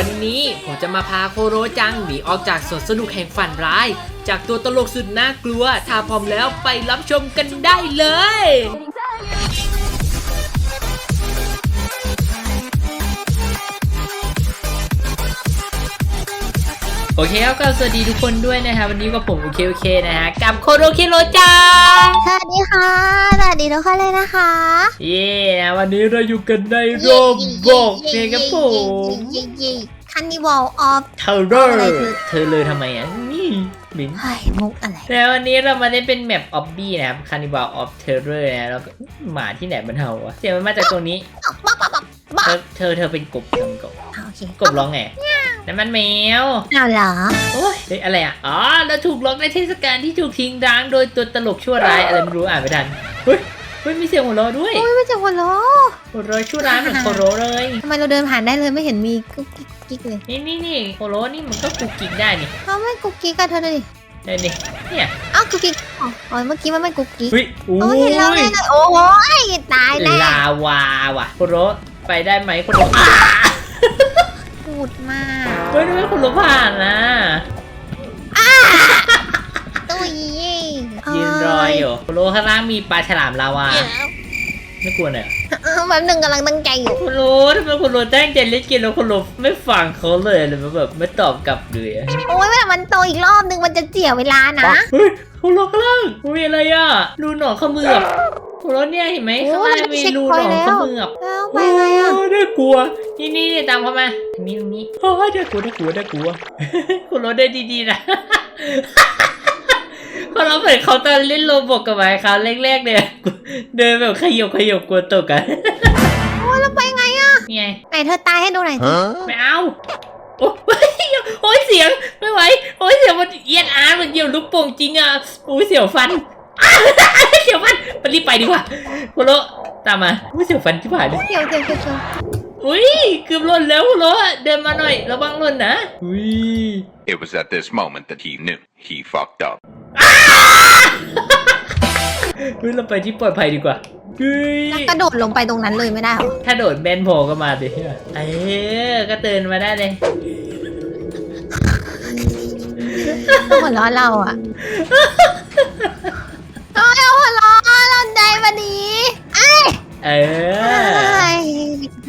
วันนี้ผมจะมาพาโคโรจังหนีออกจากสวนสนุกแห่งฝันร้าย จากตัวตลกสุดน่ากลัว ถ้าพร้อมแล้วไปรับชมกันได้เลย โอเคครับก็สวัสดีทุกคนด้วยนะฮะวันนี้ก็ผมโอเคโอเคนะฮะกับโคโรเคโรจัง สวัสดีค่ะ สวัสดีทุกคนเลยนะคะ เย้นะวันนี้เราอยู่กันในโรบอกเนี่ยครับผมคันนิวอลออฟเธอเลอะไรยคือเธอเลยทำไมอะนี่บินเฮ้ยมุกอะไรแล้ววันนี้เรามาได้เป็นแมปออบบี้นะครับคานิบาลออฟเทอร์เรอร์นะแล้วก็หมาที่ไหนมันเห่าวะเสียงมันมาจากตรงนี้บ้าบ้าบ้าบ้าเธอเธอเธอเป็นกบเธอเป็นกบโอเคกบร้องไงนั่นมันแมวเอาเหรอ โอ้ยเฮ้ยอะไรอะ อ๋อ เราถูกล็อกในเทศกาลที่ถูกทิ้งร้างโดยตัวตลกชั่วร้ายอะไรไม่รู้อ่านไม่ทันเฮ้ยเฮ้ยมีเสียงหัวเราะด้วยโอ้ยไม่เจ็บหัวล้อหัวเราะชั่วร้ายเหมือนโคโรเลยทำไมเราเดินผ่านได้เลยไม่เห็นมีกุ๊กกิ๊กกิ๊กเลยนี่นี่นี่โคโรนี่มันก็กุกกิกได้นี่เขาไม่กุ๊กกิ๊กกันเธอเลยได้นี่เนี่ยอ้าวกุ๊กกิ๊กอ๋ออ๋อเมื่อกี้มันไม่กุ๊กกิ๊กเฮ้ยโอ้โอ้ยเห็นเรายเลยโอ้ยตายแน่ลาวาว่ะโคโรไปได้ไหมโคโรอ่าพูดมากเฮ้ยทำไมโคโรผ่านนะตุ้ ยยืนรออยู่โคโรข้างล่างมีปลาฉลามลาวา ไม่กลัวเลยเออแบบหนึ่งกำลังตั้งใจอยู่ โคโรทำไมโคโรตั้งใจเล่นเกมแล้วโคโรไม่ฟังเขาเลยเลยมันแบบไม่ตอบกลับเลยอะโอ้ยเวลามันโตอีกรอบนึงมันจะเสียเวลานะเฮ้ยโคโรข้างล่างมีอะไรอะรูหนอนเขมือบโคโรเนี่ยเห็นไหมโอ้ข้างล่างมีรูหนอนเขมือบ แล้วไปไงอะโน่ากลัว นี่นี่นี่ตามเขามาตรงนี้ตรงนี้โอ้ยน่ากลัวน่ากลัวน่ากลัวโคโรเดินดีๆนะ พอเราเหมือนเขาตอนเล่นโลบอกกับไม้เขาแรกๆเนี่ยเดินแบบขยบขยบกลัวตกกันโอ้ยแล้วไปไงอะนี่ไงไหนเธอตายให้ดูหน่อยสิไม่เอาโอ้ยโอ้ยเสียงไม่ไหวโอ้ยเสียงมันเอียนอาร์มันเกี่ยวลูกโป่งจริงอะโอ้ยเสียวฟันอ้าวเสียวฟันไปรีบไปดีกว่าโคโรตามมาโอ้ยเสียวฟันที่ผ่านเลยเกี่ยวเกี่ยวเกี่ยวเกี่ยวอุ้ยเกือบหล่นแล้วโคโรเดินมาหน่อยระวังหล่นนะอุ้ย It was at this moment that he knew he fucked up. เฮ้ยเราไปที่ปลอดภัยดีกว่าเฮ้ยแล้วกระโดดลงไปตรงนั้นเลยไม่ได้เหรอถ้าโดดแบนโผล่ก็มาดิเออก็เตือนมาได้เลยต้องหัวเราะเราอะโอ้ยเอาหัวเราะเราใจวันนี้ไอ้เอไอ้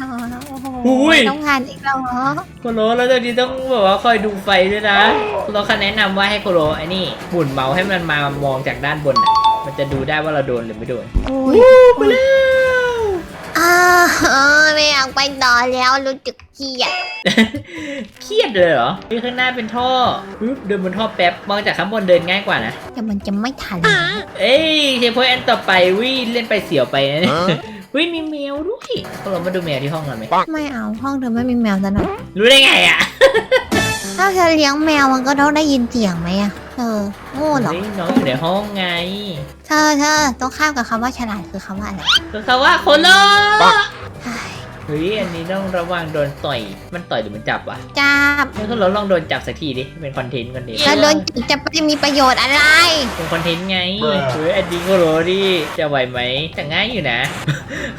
อโอ้โห อุ้ย ต้องงานอีกแล้วเหรอโคโรแล้วตอนนี้ต้องแบบว่าคอยดูไฟด้วยนะโคโรเขาแนะนำว่าให้โคโรไอ้นี่หมุนเมาส์ให้มันมามองจากด้านบนน่ะมันจะดูได้ว่าเราโดนหรือไม่โดนอุ้ยไปแล้วอ่าไม่อยากไปต่อแล้วรู้สึกเครียดเครียดเลยเหรอนี่ข้างหน้าเป็นท่อปึ๊บเดินบนท่อแป๊บมองจากข้างบนเดินง่ายกว่านะ แต่มันจะไม่ทัน เอ้ยเชฟพอยต์อันต่อไปวิเล่นไปเสียวไปนะเนี่ย วิมีแมวด้วยโคโรมาดูแมวที่ห้องหน่อยไหมไม่เอาห้องเธอไม่มีแมวซะหน่อยรู้ได้ไงอะ ถ้าเธอเลี้ยงแมวมันก็ต้องได้ยินเสียงไหมอะเธอโง่เหรอเฮ้ยน้องอยู่ในห้องไง เธอเธอต้องข้ามกับคำว่าฉลาดคือคำว่าอะไรก็เขาว่าโคโล เฮ้ยเฮ้ยอันนี้ต้องระวังโดนต่อย มันต่อยหรือมันจับวะจับเฮ้ยโคโลลองโดนจับสักทีดิ เป็นคอนเทนต์คอนเทนต์ถ้าโดนจิกจะไปมีประโยชน์อะไร เป็นคอนเทนต์ไง เฮ้ยอันนี้โคโลดิจะไหวไหมแต่ง่ายอยู่นะ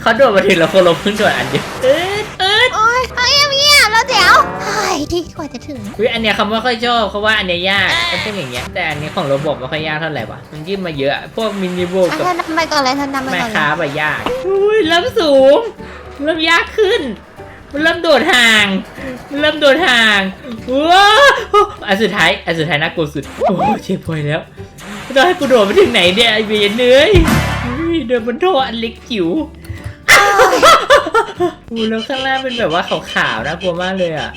เขาโดนมาถึงแล้วโคโลเพิ่งโดนอันเดียวเอ๊ะเอ๊ะโอ้ยเฮ้ยเงียบแล้วเดี๋ยวเฮ้ยที่กว่าจะถึงเฮ้ยอันเนี้ยเขาไม่ค่อยชอบเขาว่าอันเนี้ยยากไอ้พวกอย่างเงี้ย แต่อันนี้ของโรบอทไม่ค่อยยากเท่าไหร่วะมันยื่นมาเยอะ พวกมินิโบอะกับเธอทำไปก่อนเลยเธอทำไปแม่ก่อนเลค้ายแบบยากอุ้ยเริ่มสูง เริ่มยากขึ้น มันเริ่มโดดห่างมันเริ่มโดดห่างว้าวอันสุดท้ายอันสุดท้ายน่ากลัวสุด โอ้เช็คพอยต์แล้วต้องให้กูโดดไปถึงไหนเนี่ยไอเบียนเนื้อยอุ้ยเดินบนท่ออันเล็กจิ๋วอู้แล้วข้างล่างเป็นแบบว่าขาวๆน่ากลัวมากเลยอะ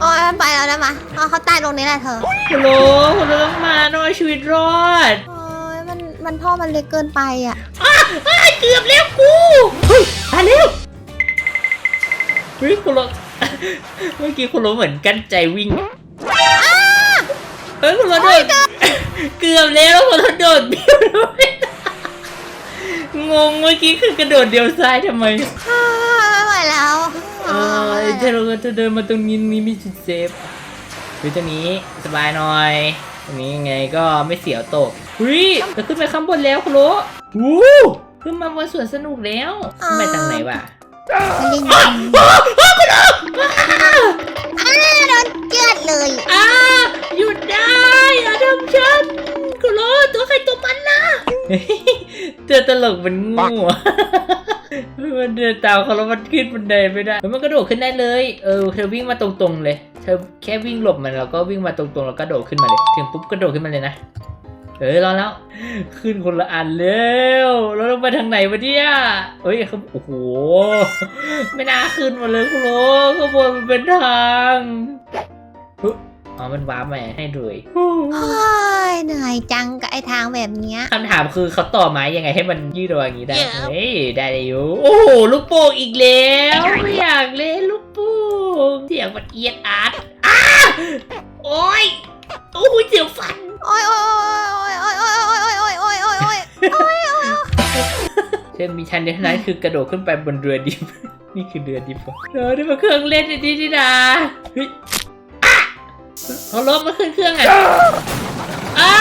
โอ้ยไปแล้วนะมาเอาเขาตายตรงนี้แหละเธอฮัลโหลคุณต้องมาหน่อยชีวิตรอดโอ้ยมันมันท่อมันเล็กเกินไปอะอ้าอ้าเกือบแล้ว ฮ้ยคุณโรเมื่อกี้คุณโรเหมือนกั้นใจวิ่งเฮ้ยคุณโรโดดเกือบแล้วแล้วคุณโรโดดเบี้ยวด้วยงงเมื่อกี้คือกระโดดเดียวซ้ายทำไมอ้าวไม่ไหวแล้วเออเธอเราจะเดินมาตรงนี้นี่มีจุดเซฟหรือตรงนี้สบายหน่อยตรงนี้ยังไงก็ไม่เสียวตกหุ้ยจะขึ้นไปข้างบนแล้วคุณโรวู้ขึ้นมาบนสวนสนุกแล้วขึ้นไปทางไหนวะ อ่นอ้าวอ้าวคุณอาอ้าโดนเจือดเลยอ้าหยุดได้อย่าทำฉันกูคโลตัวใครตัวมันนะเธอตลกมันงูมันเดินตามเขาแล้วมันขึ้นบันไดไม่ได้มันกระโดดขึ้นได้เลย เออเธอวิ่งมาตรงๆเลย เธอแค่วิ่งหลบมันแล้วก็วิ่งมาตรงๆแล้วกระโดดขึ้นมาเลย ถึงปุ๊บกระโดดขึ้นมาเลยนะ เออรอแล้ว ขึ้นคนละอันเร็วแล้วเราไปทางไหนวะเนี่ยเฮ้ยเขาโอ้โห ไม่น่าขึ้นมาเลยคุณโลข้างบนมันเป็นทางเฮ้ยอ๋อมันว้าร์ปมาให้เลยโอ้ยเหนื่อยจังกับไอ้ทางแบบเนี้ยคำถามคือเขาต่อไม้ยังไงให้มันยืดออกอย่างนี้ได้ เฮ้ย ได้เลยอยู่ โอ้โห ลูกโป่งอีกแล้วไม่อยากเล่นลูกโป่งเสียงมันเอียดอาร์ตอ้าโอ้ย โอ้ยเสียวฟัน โอ้ยโอ้ยโอ้ยโอ้ยโอ้ยโอ้ยโอ้ยโอ้ยโอ้ยโอ้ยเช่นมีชันเดียวเท่านั้นคือกระโดดขึ้นไปบนเรือดิบ นี่คือเรือดิบเหรอเออนี่มันเครื่องเล่นดีดีนะเฮ้ยอะเขาล้มมาขึ้นเครื่องอะอ้า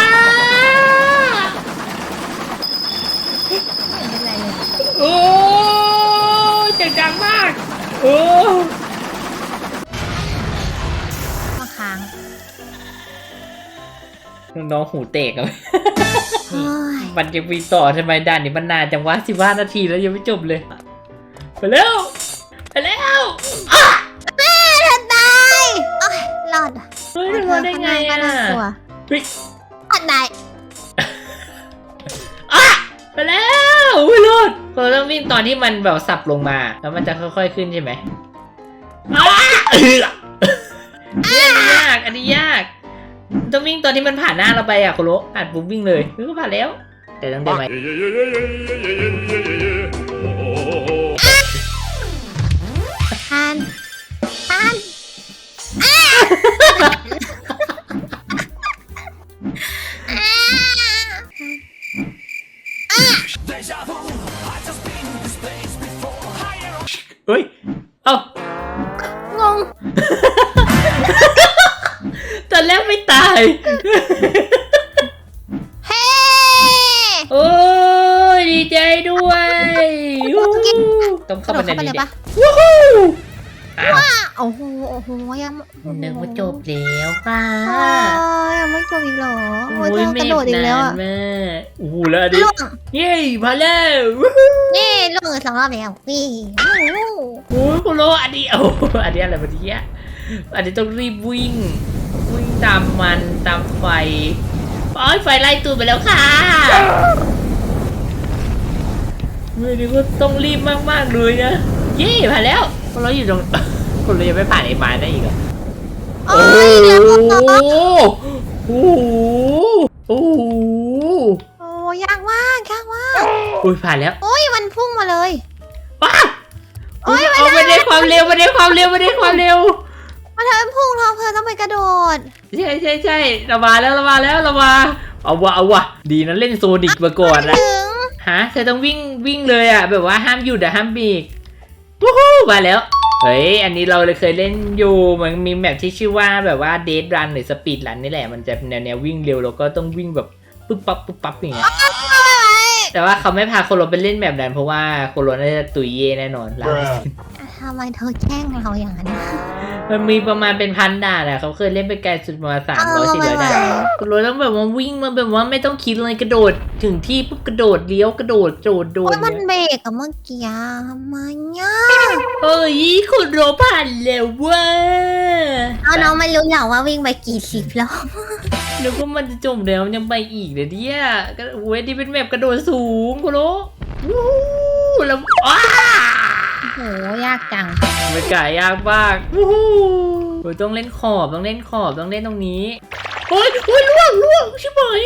ไม่เป็นไรเลยโอ้ยเสียงดังมาก โอ้ น้องๆหูเตกอะโอ้ยมันจะมีต่อทำไมด่านนี้มันนานจังวะสิบห้านาทีแล้วยังไม่จบเลย ไปแล้ว ไปแล้วอะแม่เธอตายโอ้ยรอดอะเฮ้ยมันมาได้ไงก็อะน่ากลัวเฮ้ยรอดได้อะไปแล้วอุ้ยรอดเราต้องวิ่งตอนที่มันแบบสับลงมา แล้วมันจะค่อยๆขึ้นใช่ไหมอะเอออันนี้ยาก อันนี้ยาก ต้องวิ่งตอนที่มันผ่านหน้าเราไปอะโคโรอ่านปุ๊บวิ่งเลยเออผ่านแล้ว แต่ต้องเดินไปทานทานอ้าเฮ้ย เอ้างงต อนแรกไม่ตาย เฮ้โอ้ยดีใจด้วยวู้ต้องเข้าไปในเข้าไปนี้เลยเด็ปะวู้ฮู้อ้าวโอ้โหโอ้โหยังนึกว่าจบแล้วค่ะ โอ้ยยังไม่จบอีกเหรอโอ้ยโอ้เธยอกเมระฆโดดอีกแล้วนาอะนมากโอ้โหแล้วอันนี้ล่วงเย้มาแล้ววู้ฮู้นี่ล่วงอีกสองรอบแล้วนี่โอ้โหโอ้ยคุณโลอันนี้โอ้โหอันนี้อะไรวะเนี่ย อันนี้ต้องรีบวิ่ง วิ่งตามมันตามไฟโอ้ยไฟไล่ตูดไปแล้วค่ะเฮ้ยนี่ก็ต้องรีบมากๆเลยนะ เย้ผ่านแล้วคนเราอยู่ตรงคนเรายังไม่ผ่านไอ้ไม้ได้อีกเหรอโอ้ยเดี๋ยวผมโอ้โหโอ้โหโอ้ยยากมากยากมากอุ้ยผ่านแล้วโอ้ยมันพุ่งมาเลยว้าโอ้ยเอาไม่ได้ความเร็วไม่ได้ความเร็วไม่ได้ความเร็ว มาเธอพุ่งเราเธอต้องไปกระโดด ใช่ใช่ใช่เรามาแล้วเรามาแล้วเรามาเอาวะเอาวะดีนะเล่นโซนิกมาก่อนนะถึง ฮะเธอต้องวิ่งวิ่งเลยอะ แบบว่าห้ามหยุดอะห้ามเบรกวู้ฮู้มาแล้ว เฮ้ย อันนี้เราเลยเคยเล่นอยู่มันมีแมปที่ชื่อว่าแบบว่าเด d รันหรือสปีดรันนี่แหละ มันจะแนวแนววิ่งเร็วแล้วก็ต้องวิ่งแบบปุ๊บปั๊บปุ๊บปั๊บอย่างเงี้ย แต่ว่าเขาไม่พาโคนโรไปเล่นแบบนั้นเพราะว่าโคนโรน่าจะตุยเย่แน่นอนร้านเปอร์เซ็นต์ทำไมเธอแช่งเราอย่างนั้น มันมีประมาณเป็นพันด่านอะเขาเคยเล่นไปไกลสุดประมาณสามร้อยสี่ร้อยด่านโคนโรต้องแบบว่าวิ่งมาแบบว่าไม่ต้องคิดเลยกระโดดถึงที่ปุ๊บกระโดดเลี้ยวกระโดดโดดโดโอ้ดยมันเนี่ยเบรกกับเมื่อกี้อะทำไมเนี่ยเฮ้ยโคนโรผ่านแล้วเว้ยเอาน้องไม่รู้หรอกว่าวิ่งไปกี่สิบรอบนึกว่ามันจะจบแล้วยังไปอีกเลยเนี่ยก็เว้ยนี่เป็นแมปกระโดดสูงโคนโรวู้แล้วอ้า โอ้โหยากจังมันกายยากมากวู้ฮู้โอ้ยต้องเล่นขอบต้องเล่นขอบต้องเล่นตรงนี้โอ้ยโอ้ยล่วงล่วงชิบหาย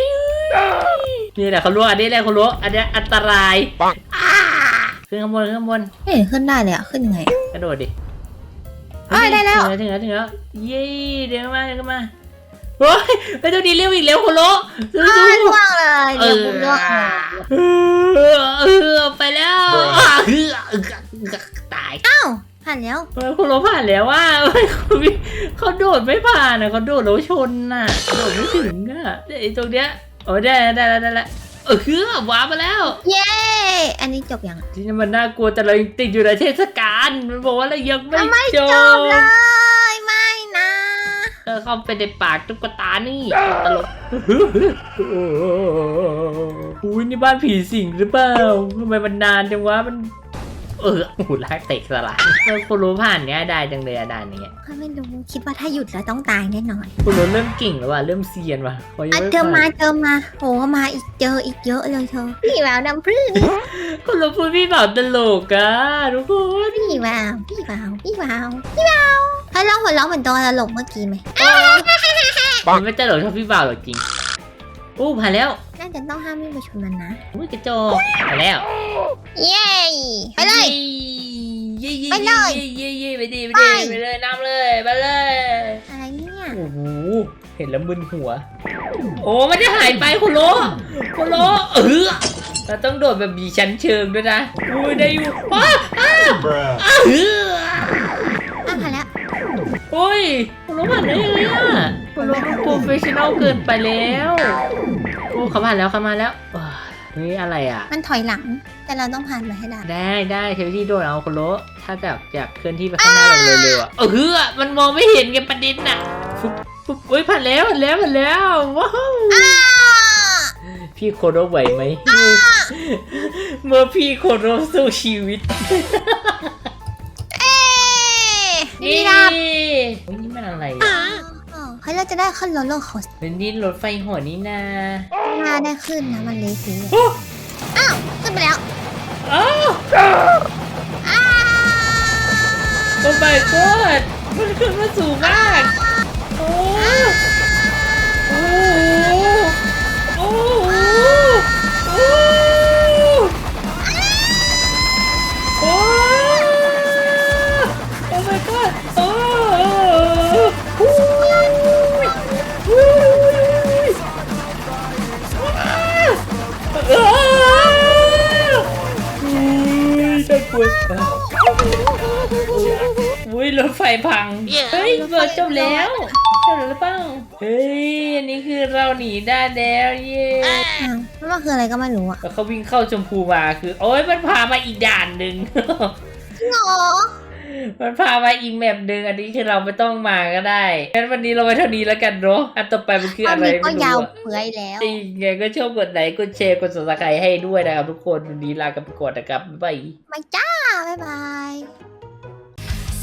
นี่แหละเขาล่วงอันนี้แหละเขาล่วงอันนี้อันตรายอ้าขึ้นข้างบนขึ้นข้างบนไม่เห็นขึ้นได้เลยอะขึ้นยังไงกระโดดดิเอ้ยได้แล้วถึงแล้วถึงแล้วถึงแล้วเย้เดินมาเดินมาโอ้ยไปตัวนี้เร็วอีกแล้วโคโลสู้อ้าวๆล่วงเลยเอเดี๋ยวอกูล่วงเลยเออเออไปแล้วอะเออ เออตายอ้าวผ่านแล้วเฮ้ยคุณโรผ่านแล้วว่าเฮ้ยเขาวิ่งเขาโดดไม่ผ่านอะเขาโดดแล้วชนน่ะโดดไม่ถึงอะไอ้ตรงเนี้ยโอ้ได้แล้วได้แล้วได้แล้วเออคือว้ามาแล้ว เย้ อันนี้จบยังที่นี่มันน่ากลัวแต่เรายังติดอยู่ในเทศกาลมันบอกว่าเรายังไม่ไม่จจบบเลยไม่นะเข้าไปในปากตุ๊กตานี่ตลกอุ้ยนี่บ้านผีสิงหรือเปล่าทำไมมันนานจังวะมัน เออหูลากเตะสลายเออคุณรู้ผ่านเนี้ยได้จังเลยอะด่านนี้ข้าไม่รู้คิดว่าถ้าหยุดแล้วต้องตายแน่นอนคุณรู้เริ่มเก่งแล้วว่ะเริ่มเซียนว่ะพยังอะไม่เจอมาผ่นเจอมาโอ้มาอีกเจออีกเยอะเลยเธอพี่แววดำพรื้คุณรู้พูดพี่เบาตลกอะทุกคนพี่แววพี่แววพี่แววพี่แววถ้าร้องหัวเราะเหมือนตอนตลกเมื่อกี้ไหมมันไม่ตลกเท่าพี่เบาหรอกจริงอู้ผ่านแล้ว น่าจะต้องห้ามไม่ไปชนมันนะ อุ้ยกระจกผ่านแล้วเย้ไปเลย เย่เย่ไปเลยเย่เย่ไปดิไปไปดิไปเลยน้ำเลยไปเลยอะไรเนี่ยโอ้โหเห็นแล้วมึนหัว โอ้มันจะหายไปคุณโลคุณโลเออเราต้องโดดแบบมีชั้นเชิงด้วยนะอุ้ยได้อยู่อ้าอ้าอ้าเอออ้าวผ่านแล้วโอ้ยคุณโลผ่านได้ยังไงอะคุณโลมันโปรเฟชชั่นอลเกินไปแล้วโอ้ เขาผ่านแล้วเขามาแล้วว้าเฮ้ยอะไรอะ มันถอยหลัง แต่เราต้องผ่านไปให้ได้ ได้ได้ใช้วิธีโดดเอาคุณโลถ้าแบบอยากเคลื่อนที่ไปข้างหน้าแบบเร็วๆอะเออมันมองไม่เห็นไงประเด็นน่ะฟุ๊บฟุ๊บเฮ้ยผ่านแล้วผ่านแล้วผ่านแล้วว้าวอ้าพี่โคโรไหวไหมเมื่อพี่โคโรสู้ชีวิตเอ๊ะนี่ดับเฮ้ยนี่มันอะไรอะอ๋อเฮ้ยเราจะได้ขึ้นรถโลคอสเป็นดินรถไฟหัวนี่นาถ้าได้ขึ้นนะมันเละเทะอ้าว ขึ้นไปแล้วอ้าวอ้าโอ้ my god มันขึ้นมาสูงมาก ฟพัง เฮ้ยเบิร์ดจบแล้วจบแล้วหรือเปล่า เฮ้ย อันนี้คือเราหนีได้แล้วเย้อ้าวแล้วมันคืออะไรก็ไม่รู้อะแล้วเขาวิ่งเข้าชมพูมาคือ โอ้ยมันพามาอีกด่านหนึ่ง จริงเหรอมันพามาอีกแมปหนึ่งอันนี้คือเราไม่ต้องมาก็ได้ งั้นวันนี้เราไว้เท่านี้แล้วกันเนาะ อันต่อไปมันคือตอนอะไรนี้ก็ไม่ยารู้วอะเปื่อยแล้ว จริงไงก็ชอบกดไลค์กดแชร์กด subscribe ให้ด้วยนะครับทุกคน วันนี้ลากันไปก่อนนะครับบ๊ายบายมาจ้า บ๊ายบาย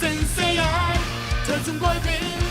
sen seyahat Tadın boy benim